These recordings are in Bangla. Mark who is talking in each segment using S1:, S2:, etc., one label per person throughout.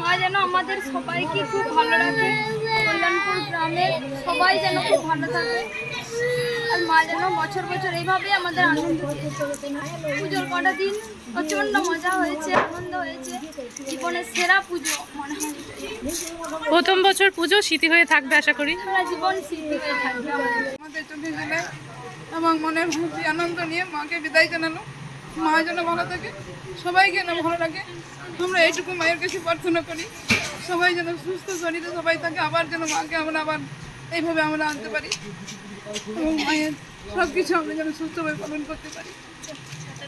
S1: মা যেন আমাদের সবাইকে খুব ভালো রাখে কল্যাণপুর গ্রামের সবাই যেন খুব ভালো থাকে। আর মা যেন বছর বছর এইভাবেই আমাদের আনন্দ পুজোর কটা দিন প্রচণ্ড মজা হয়েছে আনন্দ হয়েছে। জীবনের সেরা পুজো মনে হয়।
S2: প্রথম বছর পুজো স্মৃতি হয়ে থাকবে আশা করি।
S1: সারা জীবন স্মৃতি হয়ে থাকবে
S3: আমাদের। চোখে জেলে এবং মনের ভক্তি আনন্দ নিয়ে মাকে বিদায় জানালো। মা যেন ভালো থাকে, সবাইকে যেন ভালো লাগে। আমরা এইটুকু মায়ের কাছে প্রার্থনা করি, সবাই যেন সুস্থ শরীরে সবাই থাকে, আবার যেন মাকে আমরা আবার এইভাবে আমরা আনতে পারি। এবং মায়ের সব কিছু আমরা যেন সুস্থভাবে পালন করতে পারি।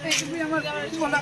S3: এইটুকুই আমার বলা